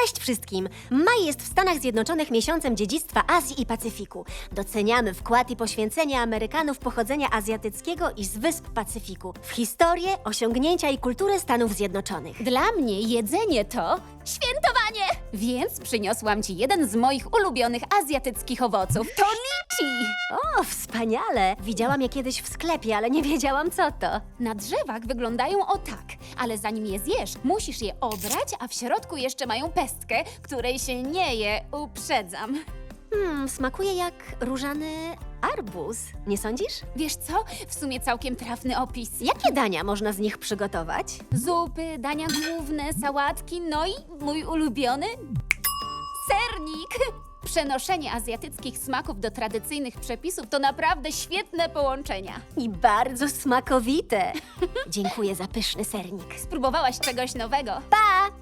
Cześć wszystkim! Maj jest w Stanach Zjednoczonych miesiącem dziedzictwa Azji i Pacyfiku. Doceniamy wkład i poświęcenie Amerykanów pochodzenia azjatyckiego i z wysp Pacyfiku w historię, osiągnięcia i kulturę Stanów Zjednoczonych. Dla mnie jedzenie to świętowanie! Więc przyniosłam ci jeden z moich ulubionych azjatyckich owoców. To lichi! O, wspaniale! Widziałam je kiedyś w sklepie, ale nie wiedziałam co to. Na drzewach wyglądają o tak, ale zanim je zjesz, musisz je obrać, a w środku jeszcze mają pestkę, której się nie je, uprzedzam. Hmm, smakuje jak różany arbuz, nie sądzisz? Wiesz co? W sumie całkiem trafny opis. Jakie dania można z nich przygotować? Zupy, dania główne, sałatki, no i mój ulubiony sernik. Przenoszenie azjatyckich smaków do tradycyjnych przepisów to naprawdę świetne połączenia. I bardzo smakowite. Dziękuję za pyszny sernik. Spróbowałaś czegoś nowego? Pa!